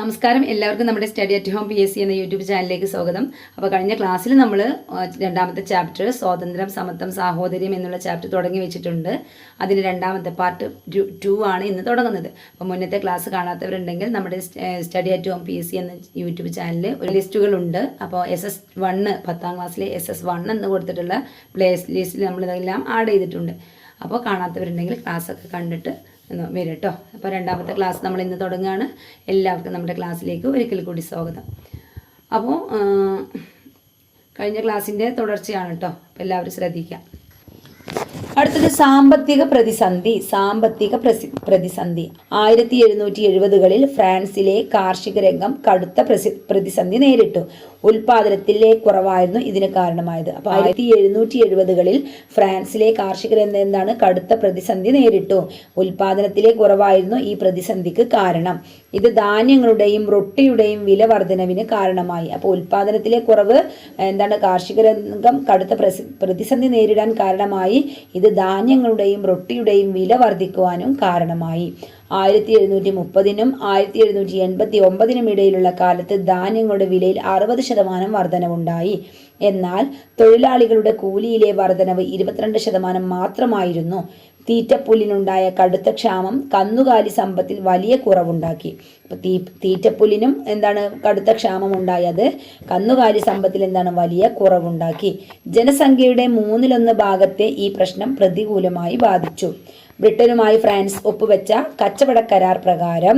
നമസ്കാരം. എല്ലാവർക്കും നമ്മുടെ study at home P S C എന്ന യൂട്യൂബ് ചാനലിലേക്ക് സ്വാഗതം. അപ്പോൾ കഴിഞ്ഞ ക്ലാസ്സിൽ നമ്മൾ രണ്ടാമത്തെ ചാപ്റ്റർ സ്വാതന്ത്ര്യം സമത്വം സാഹോദര്യം എന്നുള്ള ചാപ്റ്റർ തുടങ്ങി വെച്ചിട്ടുണ്ട്. അതിന് രണ്ടാമത്തെ പാർട്ട് ടു ആണ് ഇന്ന് തുടങ്ങുന്നത്. അപ്പോൾ മുന്നത്തെ ക്ലാസ് കാണാത്തവരുണ്ടെങ്കിൽ നമ്മുടെ study at home P S C എന്ന യൂട്യൂബ് ചാനലിൽ ഒരു ലിസ്റ്റുകളുണ്ട്. അപ്പോൾ എസ് എസ് വണ്ണ് പത്താം ക്ലാസ്സിലെ എസ് എസ് വൺ എന്ന് കൊടുത്തിട്ടുള്ള പ്ലേസ് ലിസ്റ്റിൽ നമ്മളിതെല്ലാം ആഡ് ചെയ്തിട്ടുണ്ട്. അപ്പോൾ കാണാത്തവരുണ്ടെങ്കിൽ ക്ലാസ്സൊക്കെ കണ്ടിട്ട് വരും കേട്ടോ അപ്പോൾ രണ്ടാമത്തെ ക്ലാസ് നമ്മൾ ഇന്ന് തുടങ്ങുകയാണ് എല്ലാവർക്കും നമ്മുടെ ക്ലാസ്സിലേക്ക് ഒരിക്കൽ കൂടി സ്വാഗതം. അപ്പോൾ കഴിഞ്ഞ ക്ലാസ്സിന്റെ തുടർച്ചയാണ് കേട്ടോ അപ്പോൾ എല്ലാവരും ശ്രദ്ധിക്കാം. അടുത്തത് സാമ്പത്തിക പ്രതിസന്ധി സാമ്പത്തിക പ്രതിസന്ധി. ആയിരത്തി എഴുന്നൂറ്റി എഴുപതുകളിൽ ഫ്രാൻസിലെ കാർഷിക രംഗം കടുത്ത പ്രതിസന്ധി നേരിട്ടു. ഉൽപാദനത്തിലെ കുറവായിരുന്നു ഇതിന് കാരണമായത്. അപ്പോൾ ആയിരത്തി എഴുന്നൂറ്റി എഴുപതുകളിൽ ഫ്രാൻസിലെ കാർഷിക രംഗം എന്താണ്? കടുത്ത പ്രതിസന്ധി നേരിട്ടു. ഉൽപാദനത്തിലെ കുറവായിരുന്നു ഈ പ്രതിസന്ധിക്ക് കാരണം. ഇത് ധാന്യങ്ങളുടെയും റൊട്ടിയുടെയും വില വർധനവിന് കാരണമായി. അപ്പോൾ ഉൽപാദനത്തിലെ കുറവ് എന്താണ് കാർഷിക രംഗം കടുത്ത പ്രതിസന്ധി നേരിടാൻ കാരണമായി. ഇത് ധാന്യങ്ങളുടെയും റൊട്ടിയുടെയും വില വർദ്ധിക്കുവാനും കാരണമായി. ആയിരത്തി എഴുന്നൂറ്റി മുപ്പതിനും ആയിരത്തി എഴുന്നൂറ്റി എൺപത്തി ഒമ്പതിനും ഇടയിലുള്ള കാലത്ത് ധാന്യങ്ങളുടെ വിലയിൽ അറുപത് ശതമാനം വർധനവുണ്ടായി. എന്നാൽ തൊഴിലാളികളുടെ കൂലിയിലെ വർധനവ് ഇരുപത്തിരണ്ട് ശതമാനം മാത്രമായിരുന്നു. തീറ്റപ്പുല്ലിനുണ്ടായ കടുത്ത ക്ഷാമം കന്നുകാലി സമ്പത്തിൽ വലിയ കുറവുണ്ടാക്കി. അപ്പോൾ തീ തീറ്റപ്പുല്ലിനും എന്താണ് കടുത്ത ക്ഷാമം ഉണ്ടായത് കന്നുകാലി സമ്പത്തിൽ എന്താണ് വലിയ കുറവുണ്ടാക്കി. ജനസംഖ്യയുടെ മൂന്നിലൊന്ന് ഭാഗത്തെ ഈ പ്രശ്നം പ്രതികൂലമായി ബാധിച്ചു. ബ്രിട്ടനുമായി ഫ്രാൻസ് ഒപ്പുവെച്ച കച്ചവട കരാർ പ്രകാരം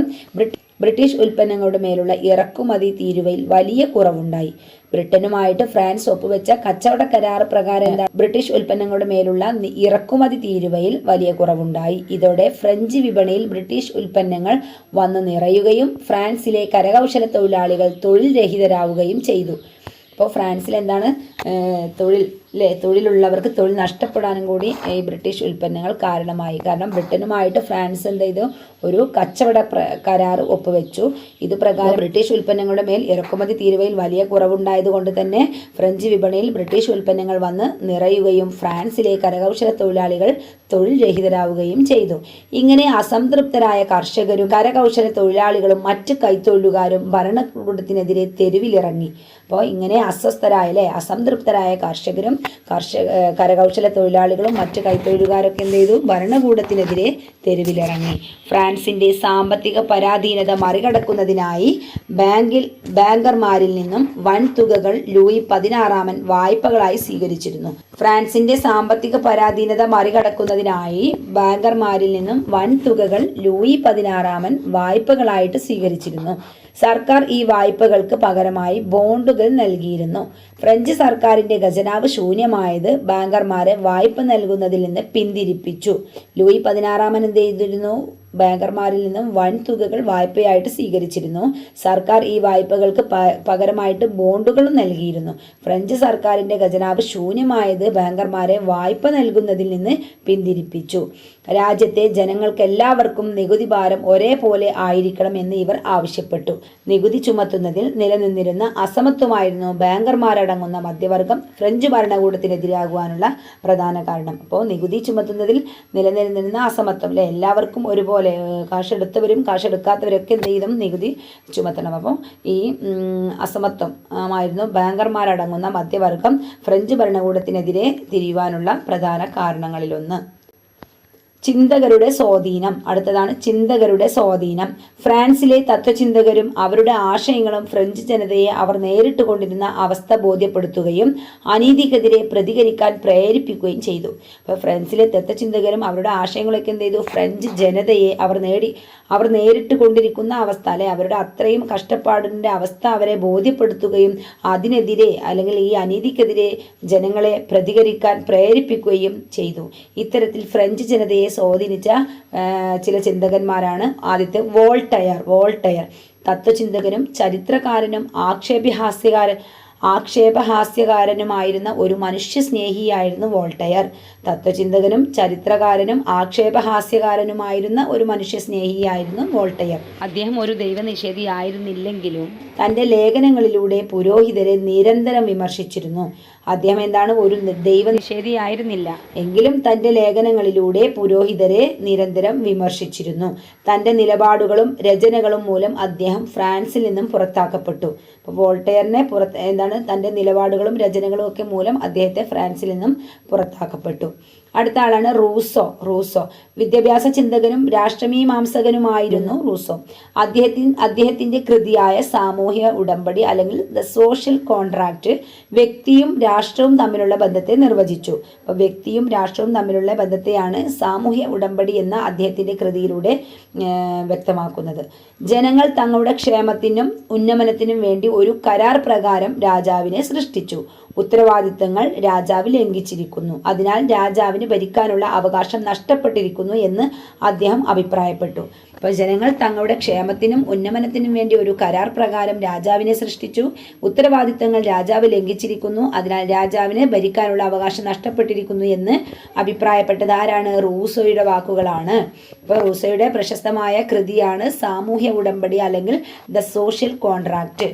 ബ്രിട്ടീഷ് ഉൽപ്പന്നങ്ങളുടെ മേലുള്ള ഇറക്കുമതി തീരുവയിൽ വലിയ കുറവുണ്ടായി. ബ്രിട്ടനുമായിട്ട് ഫ്രാൻസ് ഒപ്പുവെച്ച കച്ചവട കരാർ പ്രകാരം ബ്രിട്ടീഷ് ഉൽപ്പന്നങ്ങളുടെ മേലുള്ള ഇറക്കുമതി തീരുവയിൽ വലിയ കുറവുണ്ടായി. ഇതോടെ ഫ്രഞ്ച് വിപണിയിൽ ബ്രിട്ടീഷ് ഉൽപ്പന്നങ്ങൾ വന്നു നിറയുകയും ഫ്രാൻസിലെ കരകൗശല തൊഴിലാളികൾ തൊഴിൽ രഹിതരാവുകയും ചെയ്തു. അപ്പോൾ ഫ്രാൻസിൽ എന്താണ് തൊഴിൽ അല്ലേ തൊഴിലുള്ളവർക്ക് തൊഴിൽ നഷ്ടപ്പെടാനും കൂടി ഈ ബ്രിട്ടീഷ് ഉൽപ്പന്നങ്ങൾ കാരണമായി. കാരണം ബ്രിട്ടനുമായിട്ട് ഫ്രാൻസ് എന്ത് ചെയ്തു? ഒരു കച്ചവട കരാർ ഒപ്പുവെച്ചു. ഇത് പ്രകാരം ബ്രിട്ടീഷ് ഉൽപ്പന്നങ്ങളുടെ മേൽ ഇറക്കുമതി തീരുവയിൽ വലിയ കുറവുണ്ടായതുകൊണ്ട് തന്നെ ഫ്രഞ്ച് വിപണിയിൽ ബ്രിട്ടീഷ് ഉൽപ്പന്നങ്ങൾ വന്ന് നിറയുകയും ഫ്രാൻസിലെ കരകൗശല തൊഴിലാളികൾ തൊഴിൽ രഹിതരാവുകയും ചെയ്തു. ഇങ്ങനെ അസംതൃപ്തരായ കർഷകരും കരകൗശല തൊഴിലാളികളും മറ്റ് കൈത്തൊഴിലുകാരും ഭരണകൂടത്തിനെതിരെ തെരുവിലിറങ്ങി. അപ്പോൾ ഇങ്ങനെ അസ്വസ്ഥരായ അല്ലേ അസംതൃപ്തരായ കർഷകരും കർഷക കരകൗശല തൊഴിലാളികളും മറ്റ് കൈത്തൊഴിലുകാരൊക്കെ എന്ത് ചെയ്തു? ഭരണകൂടത്തിനെതിരെ തെരുവിലിറങ്ങി. ഫ്രാൻസിന്റെ സാമ്പത്തിക പരാധീനത മറികടക്കുന്നതിനായി ബാങ്കിൽ ബാങ്കർമാരിൽ നിന്നും വൻ തുകകൾ ലൂയി പതിനാറാമൻ വായ്പകളായി സ്വീകരിച്ചിരുന്നു. ഫ്രാൻസിന്റെ സാമ്പത്തിക പരാധീനത മറികടക്കുന്നതിനായി ബാങ്കർമാരിൽ നിന്നും വൻ തുകകൾ ലൂയി പതിനാറാമൻ വായ്പകളായിട്ട് സ്വീകരിച്ചിരുന്നു. സർക്കാർ ഈ വായ്പകൾക്ക് പകരമായി ബോണ്ടുകൾ നൽകിയിരുന്നു. ഫ്രഞ്ച് സർക്കാരിന്റെ ഖജനാവ് ശൂന്യമായത് ബാങ്കർമാരെ വായ്പ നൽകുന്നതിൽ നിന്ന് പിന്തിരിപ്പിച്ചു. ലൂയി പതിനാറാമൻ എന്ത് ചെയ്തിരുന്നു? ബാങ്കർമാരിൽ നിന്നും വൻ തുകകൾ വായ്പയായിട്ട് സ്വീകരിച്ചിരുന്നു. സർക്കാർ ഈ വായ്പകൾക്ക് പകരമായിട്ട് ബോണ്ടുകളും നൽകിയിരുന്നു. ഫ്രഞ്ച് സർക്കാരിന്റെ ഖജനാവ് ശൂന്യമായത് ബാങ്കർമാരെ വായ്പ നൽകുന്നതിൽ നിന്ന് പിന്തിരിപ്പിച്ചു. രാജ്യത്തെ ജനങ്ങൾക്ക് എല്ലാവർക്കും നികുതി ഭാരം ഒരേപോലെ ആയിരിക്കണം എന്ന് ഇവർ ആവശ്യപ്പെട്ടു. നികുതി ചുമത്തുന്നതിൽ നിലനിന്നിരുന്ന അസമത്വമായിരുന്നു ബാങ്കർമാരടങ്ങുന്ന മധ്യവർഗം ഫ്രഞ്ച് ഭരണകൂടത്തിനെതിരാകുവാനുള്ള പ്രധാന കാരണം. അപ്പോൾ നികുതി ചുമത്തുന്നതിൽ നിലനിന്നിരുന്ന അസമത്വം അല്ലെ? എല്ലാവർക്കും ഒരുപോലെ ഏഹ്, കാശെടുത്തവരും കാശെടുക്കാത്തവരൊക്കെ എന്ത് ചെയ്തും നികുതി ചുമത്തണം. അപ്പം ഈ അസമത്വം ആയിരുന്നു ബാങ്കർമാരടങ്ങുന്ന മധ്യവർഗം ഫ്രഞ്ച് ഭരണകൂടത്തിനെതിരെ തിരിയുവാനുള്ള പ്രധാന കാരണങ്ങളിലൊന്ന്. ചിന്തകരുടെ സ്വാധീനം. അടുത്തതാണ് ചിന്തകരുടെ സ്വാധീനം. ഫ്രാൻസിലെ തത്വചിന്തകരും അവരുടെ ആശയങ്ങളും ഫ്രഞ്ച് ജനതയെ അവർ നേരിട്ട് കൊണ്ടിരുന്ന അവസ്ഥ ബോധ്യപ്പെടുത്തുകയും അനീതിക്കെതിരെ പ്രതികരിക്കാൻ പ്രേരിപ്പിക്കുകയും ചെയ്തു. അപ്പോൾ ഫ്രാൻസിലെ തത്വചിന്തകരും അവരുടെ ആശയങ്ങളൊക്കെ എന്ത് ചെയ്തു? ഫ്രഞ്ച് ജനതയെ അവർ നേടി അവർ നേരിട്ട് കൊണ്ടിരിക്കുന്ന അവസ്ഥ അല്ലെ? അവരുടെ അത്രയും കഷ്ടപ്പാടിന്റെ അവസ്ഥ അവരെ ബോധ്യപ്പെടുത്തുകയും അതിനെതിരെ അല്ലെങ്കിൽ ഈ അനീതിക്കെതിരെ ജനങ്ങളെ പ്രതികരിക്കാൻ പ്രേരിപ്പിക്കുകയും ചെയ്തു. ഇത്തരത്തിൽ ഫ്രഞ്ച് ജനതയെ സ്വാധീനിച്ച ചില ചിന്തകന്മാരാണ് ആദ്യത്തെ വോൾട്ടയർ വോൾട്ടയർ. തത്വചിന്തകനും ചരിത്രകാരനും ആക്ഷേപ്യഹാസ്യകാരൻ ആക്ഷേപഹാസ്യകാരനുമായിരുന്ന ഒരു മനുഷ്യസ്നേഹിയായിരുന്നു വോൾട്ടയർ. തത്വചിന്തകനും ചരിത്രകാരനും ആക്ഷേപഹാസ്യകാരനുമായിരുന്ന ഒരു മനുഷ്യസ്നേഹിയായിരുന്നു വോൾട്ടയർ. അദ്ദേഹം ഒരു ദൈവനിഷേധിയായിരുന്നില്ലെങ്കിലും തന്റെ ലേഖനങ്ങളിലൂടെ പുരോഹിതരെ നിരന്തരം വിമർശിച്ചിരുന്നു. അദ്ദേഹം എന്താണ് ഒരു ദൈവ നിഷേധിയായിരുന്നില്ല എങ്കിലും തന്റെ ലേഖനങ്ങളിലൂടെ പുരോഹിതരെ നിരന്തരം വിമർശിച്ചിരുന്നു. തന്റെ നിലപാടുകളും രചനകളും മൂലം അദ്ദേഹം ഫ്രാൻസിൽ നിന്നും പുറത്താക്കപ്പെട്ടു. അപ്പോൾ വോൾട്ടയറിനെ പുറത്ത് എന്താണ് തന്റെ നിലപാടുകളും രചനകളും ഒക്കെ മൂലം അദ്ദേഹത്തെ ഫ്രാൻസിൽ നിന്നും പുറത്താക്കപ്പെട്ടു. അടുത്ത ആളാണ് റൂസോ റൂസോ. വിദ്യാഭ്യാസ ചിന്തകനും രാഷ്ട്രമീമാംസകനുമായിരുന്നു റൂസോ. അദ്ദേഹത്തിൻ അദ്ദേഹത്തിന്റെ കൃതിയായ സാമൂഹ്യ ഉടമ്പടി അല്ലെങ്കിൽ ദ സോഷ്യൽ കോൺട്രാക്റ്റ് വ്യക്തിയും രാഷ്ട്രവും തമ്മിലുള്ള ബന്ധത്തെ നിർവചിച്ചു. അപ്പോൾ വ്യക്തിയും രാഷ്ട്രവും തമ്മിലുള്ള ബന്ധത്തെയാണ് സാമൂഹ്യ ഉടമ്പടി എന്ന അദ്ദേഹത്തിന്റെ കൃതിയിലൂടെ വ്യക്തമാക്കുന്നത്. ജനങ്ങൾ തങ്ങളുടെ ക്ഷേമത്തിനും ഉന്നമനത്തിനും വേണ്ടി ഒരു കരാർ പ്രകാരം രാജാവിനെ സൃഷ്ടിച്ചു. ഉത്തരവാദിത്തങ്ങൾ രാജാവ് ലംഘിച്ചിരിക്കുന്നു. അതിനാൽ രാജാവിന് ഭരിക്കാനുള്ള അവകാശം നഷ്ടപ്പെട്ടിരിക്കുന്നു എന്ന് അദ്ദേഹം അഭിപ്രായപ്പെട്ടു. അപ്പോൾ ജനങ്ങൾ തങ്ങളുടെ ക്ഷേമത്തിനും ഉന്നമനത്തിനും വേണ്ടി ഒരു കരാർ പ്രകാരം രാജാവിനെ സൃഷ്ടിച്ചു. ഉത്തരവാദിത്തങ്ങൾ രാജാവ് ലംഘിച്ചിരിക്കുന്നു. അതിനാൽ രാജാവിന് ഭരിക്കാനുള്ള അവകാശം നഷ്ടപ്പെട്ടിരിക്കുന്നു എന്ന് അഭിപ്രായപ്പെട്ടത് ആരാണ്? റൂസോയുടെ വാക്കുകളാണ്. അപ്പോൾ റൂസോയുടെ പ്രശസ്തമായ കൃതിയാണ് സാമൂഹ്യ ഉടമ്പടി അല്ലെങ്കിൽ ദ സോഷ്യൽ കോൺട്രാക്റ്റ്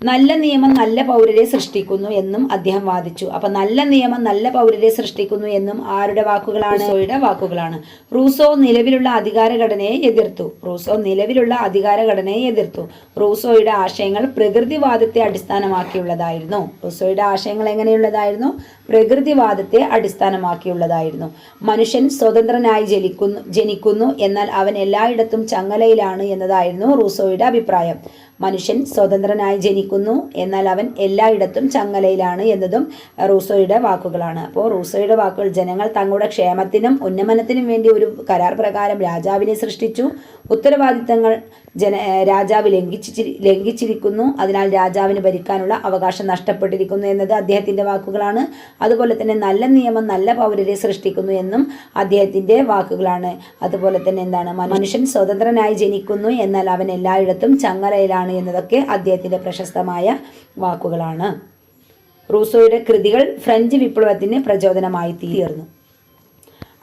നല്ല നിയമം നല്ല പൗരരെ സൃഷ്ടിക്കുന്നു എന്നും അദ്ദേഹം വാദിച്ചു. അപ്പൊ നല്ല നിയമം നല്ല പൗരരെ സൃഷ്ടിക്കുന്നു എന്നും ആരുടെ വാക്കുകളാണ്? റൂസോയുടെ വാക്കുകളാണ്. റൂസോ നിലവിലുള്ള അധികാരഘടനയെ എതിർത്തു. റൂസോ നിലവിലുള്ള അധികാരഘടനയെ എതിർത്തു. റൂസോയുടെ ആശയങ്ങൾ പ്രകൃതിവാദത്തെ അടിസ്ഥാനമാക്കിയുള്ളതായിരുന്നു. റൂസോയുടെ ആശയങ്ങൾ എങ്ങനെയുള്ളതായിരുന്നു? പ്രകൃതിവാദത്തെ അടിസ്ഥാനമാക്കിയുള്ളതായിരുന്നു. മനുഷ്യൻ സ്വതന്ത്രനായി ജനിക്കുന്നു ജനിക്കുന്നു എന്നാൽ അവൻ എല്ലായിടത്തും ചങ്ങലയിലാണ് എന്നതായിരുന്നു റൂസോയുടെ അഭിപ്രായം. മനുഷ്യൻ സ്വതന്ത്രനായി ജനിക്കുന്നു. എന്നാൽ അവൻ എല്ലായിടത്തും ചങ്ങലയിലാണ് എന്നതും റൂസോയുടെ വാക്കുകളാണ്. അപ്പോൾ റൂസോയുടെ വാക്കുകൾ ജനങ്ങൾ തങ്ങളുടെ ക്ഷേമത്തിനും ഉന്നമനത്തിനും വേണ്ടി ഒരു കരാർ പ്രകാരം രാജാവിനെ സൃഷ്ടിച്ചു. ഉത്തരവാദിത്തങ്ങൾ ജന രാജാവ് ലംഘിച്ചി ലംഘിച്ചിരിക്കുന്നു. അതിനാൽ രാജാവിന് ഭരിക്കാനുള്ള അവകാശം നഷ്ടപ്പെട്ടിരിക്കുന്നു എന്നത് അദ്ദേഹത്തിന്റെ വാക്കുകളാണ്. അതുപോലെ തന്നെ നല്ല നിയമം നല്ല പൗരരെ സൃഷ്ടിക്കുന്നു എന്നും അദ്ദേഹത്തിന്റെ വാക്കുകളാണ്. അതുപോലെ തന്നെ എന്താണ്? മനുഷ്യൻ സ്വതന്ത്രനായി ജനിക്കുന്നു. എന്നാൽ അവൻ എല്ലായിടത്തും ചങ്ങലയിലാണ് എന്നതൊക്കെ അദ്ദേഹത്തിന്റെ പ്രശസ്തമായ വാക്കുകളാണ്. റൂസോയുടെ കൃതികൾ ഫ്രഞ്ച് വിപ്ലവത്തിന് പ്രചോദനമായി തീർന്നു.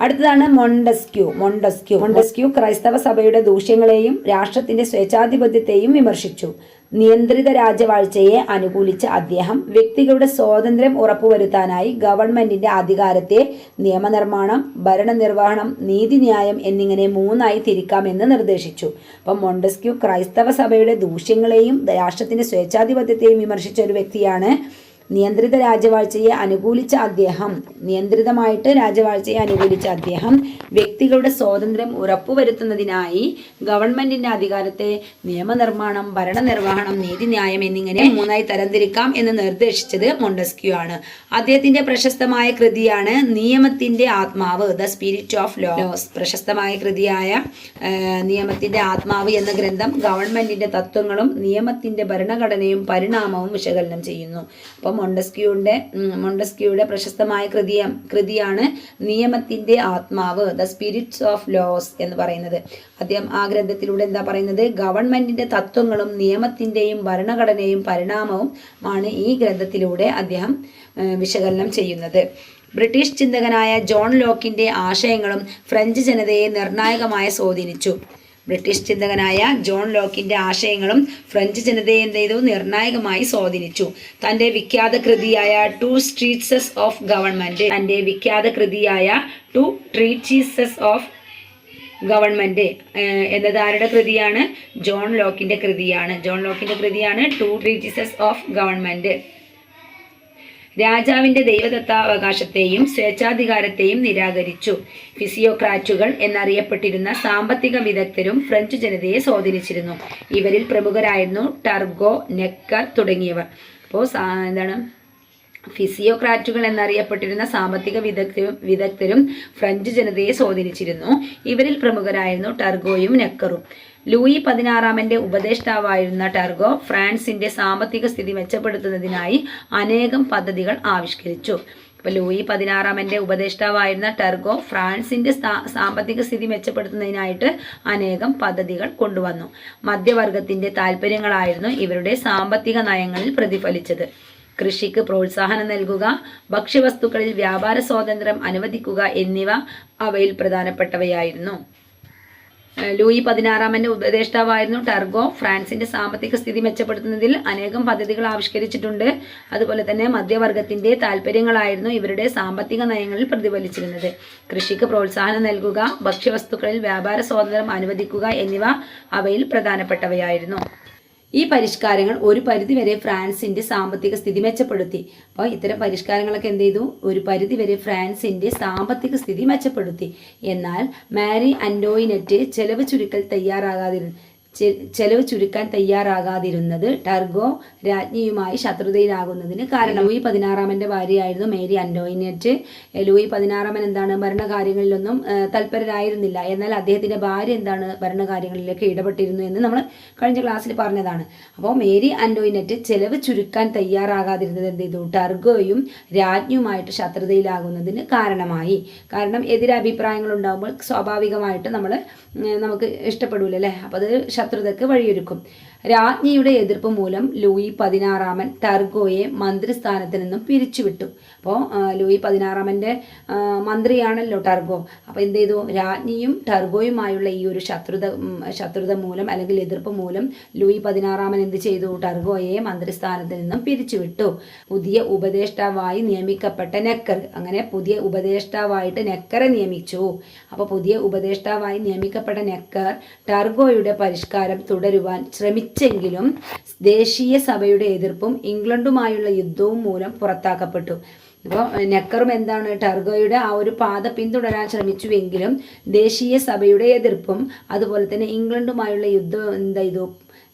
അടുത്തതാണ് മൊണ്ടസ്ക്യൂ മൊണ്ടസ്ക്യൂ. മൊണ്ടസ്ക്യൂ ക്രൈസ്തവ സഭയുടെ ദൂഷ്യങ്ങളെയും രാഷ്ട്രത്തിന്റെ സ്വേച്ഛാധിപത്യത്തെയും വിമർശിച്ചു. നിയന്ത്രിത രാജവാഴ്ചയെ അനുകൂലിച്ച അദ്ദേഹം വ്യക്തികളുടെ സ്വാതന്ത്ര്യം ഉറപ്പുവരുത്താനായി ഗവൺമെന്റിന്റെ അധികാരത്തെ നിയമനിർമ്മാണം ഭരണനിർവഹണം നീതിന്യായം എന്നിങ്ങനെ മൂന്നായി തിരിക്കാമെന്ന് നിർദ്ദേശിച്ചു. അപ്പം മൊണ്ടസ്ക്യൂ ക്രൈസ്തവ സഭയുടെ ദൂഷ്യങ്ങളെയും രാഷ്ട്രത്തിന്റെ സ്വേച്ഛാധിപത്യത്തെയും വിമർശിച്ച ഒരു വ്യക്തിയാണ് നിയന്ത്രിത രാജവാഴ്ചയെ അനുകൂലിച്ച അദ്ദേഹം നിയന്ത്രിതമായിട്ട് രാജവാഴ്ചയെ അനുകൂലിച്ച അദ്ദേഹം വ്യക്തികളുടെ സ്വാതന്ത്ര്യം ഉറപ്പുവരുത്തുന്നതിനായി ഗവൺമെന്റിന്റെ അധികാരത്തെ നിയമനിർമ്മാണം ഭരണനിർവഹണം നീതിന്യായം എന്നിങ്ങനെ മൂന്നായി തരംതിരിക്കാം എന്ന് നിർദ്ദേശിച്ചത് മൊണ്ടസ്ക്യു ആണ് അദ്ദേഹത്തിന്റെ പ്രശസ്തമായ കൃതിയാണ് നിയമത്തിന്റെ ആത്മാവ് ദ സ്പിരിറ്റ് ഓഫ് ലോസ്. പ്രശസ്തമായ കൃതിയായ നിയമത്തിന്റെ ആത്മാവ് എന്ന ഗ്രന്ഥം ഗവൺമെന്റിന്റെ തത്വങ്ങളും നിയമത്തിന്റെ ഭരണഘടനയും പരിണാമവും വിശകലനം ചെയ്യുന്നു. അപ്പം മൊണ്ടസ്ക്യൂയുടെ മൊണ്ടസ്ക്യൂയുടെ പ്രശസ്തമായ കൃതിയ കൃതിയാണ് നിയമത്തിന്റെ ആത്മാവ് ദ സ്പിരിറ്റ്സ് ഓഫ് ലോസ് എന്ന് പറയുന്നത്. അദ്ദേഹം ആ ഗ്രന്ഥത്തിലൂടെ എന്താ പറയുന്നത്? ഗവൺമെന്റിന്റെ തത്വങ്ങളും നിയമത്തിന്റെയും ഭരണഘടനയും പരിണാമവും ആണ് ഈ ഗ്രന്ഥത്തിലൂടെ അദ്ദേഹം വിശകലനം ചെയ്യുന്നത്. ബ്രിട്ടീഷ് ചിന്തകനായ ജോൺ ലോക്കിന്റെ ആശയങ്ങളും ഫ്രഞ്ച് ജനതയെ നിർണായകമായ സ്വാധീനിച്ചു. ബ്രിട്ടീഷ് ചിന്തകനായ ജോൺ ലോക്കിന്റെ ആശയങ്ങളും ഫ്രഞ്ച് ജനതയെ എന്ത് ചെയ്തു? നിർണായകമായി സ്വാധീനിച്ചു. തന്റെ വിഖ്യാത കൃതിയായ ടു സ്ട്രീറ്റ്സസ് ഓഫ് ഗവൺമെന്റ് തന്റെ വിഖ്യാത കൃതിയായ ടു ട്രീറ്റീസസ് ഓഫ് ഗവൺമെന്റ് എന്നത് ആരുടെ കൃതിയാണ്? ജോൺ ലോക്കിന്റെ കൃതിയാണ്. ജോൺ ലോക്കിന്റെ കൃതിയാണ് ടു ട്രീറ്റീസസ് ഓഫ് ഗവൺമെന്റ് രാജാവിന്റെ ദൈവദത്താവകാശത്തെയും സ്വേച്ഛാധികാരത്തെയും നിരാകരിച്ചു. ഫിസിയോക്രാറ്റുകൾ എന്നറിയപ്പെട്ടിരുന്ന സാമ്പത്തിക വിദഗ്ധരും ഫ്രഞ്ച് ജനതയെ സ്വാധീനിച്ചിരുന്നു. ഇവരിൽ പ്രമുഖരായിരുന്നു ടർഗോ നെക്കർ തുടങ്ങിയവർ. അപ്പോൾ എന്താണ്? ഫിസിയോക്രാറ്റുകൾ എന്നറിയപ്പെട്ടിരുന്ന സാമ്പത്തിക വിദഗ്ധരും വിദഗ്ധരും ഫ്രഞ്ച് ജനതയെ സ്വാധീനിച്ചിരുന്നു. ഇവരിൽ പ്രമുഖരായിരുന്നു ടർഗോയും നെക്കറും. ലൂയി പതിനാറാമന്റെ ഉപദേഷ്ടാവായിരുന്ന ടർഗോ ഫ്രാൻസിന്റെ സാമ്പത്തിക സ്ഥിതി മെച്ചപ്പെടുത്തുന്നതിനായി അനേകം പദ്ധതികൾ ആവിഷ്കരിച്ചു. ഇപ്പൊ ലൂയി പതിനാറാമന്റെ ഉപദേഷ്ടാവായിരുന്ന ടർഗോ ഫ്രാൻസിന്റെ സാമ്പത്തിക സ്ഥിതി മെച്ചപ്പെടുത്തുന്നതിനായിട്ട് അനേകം പദ്ധതികൾ കൊണ്ടുവന്നു. മധ്യവർഗത്തിന്റെ താല്പര്യങ്ങളായിരുന്നു ഇവരുടെ സാമ്പത്തിക നയങ്ങളിൽ പ്രതിഫലിച്ചത്. കൃഷിക്ക് പ്രോത്സാഹനം നൽകുക ഭക്ഷ്യവസ്തുക്കളിൽ വ്യാപാര സ്വാതന്ത്ര്യം അനുവദിക്കുക എന്നിവ അവയിൽ പ്രധാനപ്പെട്ടവയായിരുന്നു. ലൂയി പതിനാറാമന്റെ ഉപദേഷ്ടാവായിരുന്നു ടർഗോ. ഫ്രാൻസിന്റെ സാമ്പത്തിക സ്ഥിതി മെച്ചപ്പെടുത്തുന്നതിൽ അനേകം പദ്ധതികൾ ആവിഷ്കരിച്ചിട്ടുണ്ട്. അതുപോലെ തന്നെ മധ്യവർഗത്തിന്റെ താല്പര്യങ്ങളായിരുന്നു ഇവരുടെ സാമ്പത്തിക നയങ്ങളിൽ പ്രതിഫലിച്ചിരുന്നത്. കൃഷിക്ക് പ്രോത്സാഹനം നൽകുക ഭക്ഷ്യവസ്തുക്കളിൽ വ്യാപാര സ്വാതന്ത്ര്യം അനുവദിക്കുക എന്നിവ അവയിൽ പ്രധാനപ്പെട്ടവയായിരുന്നു. ഈ പരിഷ്കാരങ്ങൾ ഒരു പരിധിവരെ ഫ്രാൻസിന്റെ സാമ്പത്തിക സ്ഥിതി മെച്ചപ്പെടുത്തി. അപ്പോൾ ഇത്തരം പരിഷ്കാരങ്ങളൊക്കെ എന്ത് ചെയ്തു? ഒരു പരിധിവരെ ഫ്രാൻസിന്റെ സാമ്പത്തിക സ്ഥിതി മെച്ചപ്പെടുത്തി. എന്നാൽ മാരി അൻഡോയിനറ്റ് ചെലവ് ചുരുക്കൽ തയ്യാറാകാതിരുന്നു. ചെലവ് ചുരുക്കാൻ തയ്യാറാകാതിരുന്നത് ടർഗോ രാജ്ഞിയുമായി ശത്രുതയിലാകുന്നതിന് കാരണം. ലൂയി പതിനാറാമന്റെ ഭാര്യയായിരുന്നു മേരി അൻഡോയിനറ്റ് ലൂയി പതിനാറാമൻ എന്താണ് ഭരണകാര്യങ്ങളിലൊന്നും തൽപരരായിരുന്നില്ല. എന്നാൽ അദ്ദേഹത്തിന്റെ ഭാര്യ എന്താണ് ഭരണകാര്യങ്ങളിലേക്ക് ഇടപെട്ടിരുന്നു എന്ന് നമ്മൾ കഴിഞ്ഞ ക്ലാസ്സിൽ പറഞ്ഞതാണ്. അപ്പോൾ മേരി അൻഡോയിനറ്റ് ചെലവ് ചുരുക്കാൻ തയ്യാറാകാതിരുന്നത് എന്ത് ചെയ്തു? ടർഗോയും രാജ്ഞിയുമായിട്ട് ശത്രുതയിലാകുന്നതിന് കാരണമായി. കാരണം എതിരഭിപ്രായങ്ങൾ ഉണ്ടാകുമ്പോൾ സ്വാഭാവികമായിട്ട് നമ്മൾ നമുക്ക് ഇഷ്ടപ്പെടില്ല അല്ലേ അപ്പോൾ അത് ശത്രുതയ്ക്ക് വഴിയൊരുക്കും. രാജ്ഞിയുടെ എതിർപ്പ് മൂലം ലൂയി പതിനാറാമൻ ടർഗോയെ മന്ത്രിസ്ഥാനത്ത് നിന്നും പിരിച്ചുവിട്ടു. അപ്പോൾ ലൂയി പതിനാറാമന്റെ മന്ത്രിയാണല്ലോ ടർഗോ. അപ്പോൾ എന്ത് ചെയ്തു? രാജ്ഞിയും ടർഗോയുമായുള്ള ഈ ഒരു ശത്രുത ശത്രുത മൂലം അല്ലെങ്കിൽ എതിർപ്പ് മൂലം ലൂയി പതിനാറാമൻ എന്ത് ചെയ്തു? ടർഗോയെ മന്ത്രിസ്ഥാനത്ത് നിന്നും പിരിച്ചുവിട്ടു. പുതിയ ഉപദേഷ്ടാവായി നിയമിക്കപ്പെട്ട നെക്കർ. അങ്ങനെ പുതിയ ഉപദേഷ്ടാവായിട്ട് നെക്കറെ നിയമിച്ചു. അപ്പോൾ പുതിയ ഉപദേഷ്ടാവായി നിയമിക്കപ്പെട്ട നെക്കർ ടർഗോയുടെ പരിഷ്കാരം തുടരുവാൻ ശ്രമിച്ചെങ്കിലും ദേശീയ സഭയുടെ എതിർപ്പും ഇംഗ്ലണ്ടുമായുള്ള യുദ്ധവും മൂലം പുറത്താക്കപ്പെട്ടു. അപ്പോൾ നെക്കറും എന്താണ് ടർഗോയുടെ ആ ഒരു പാത പിന്തുടരാൻ ശ്രമിച്ചുവെങ്കിലും ദേശീയ സഭയുടെ എതിർപ്പും അതുപോലെ തന്നെ ഇംഗ്ലണ്ടുമായുള്ള യുദ്ധം എന്താ ചെയ്തു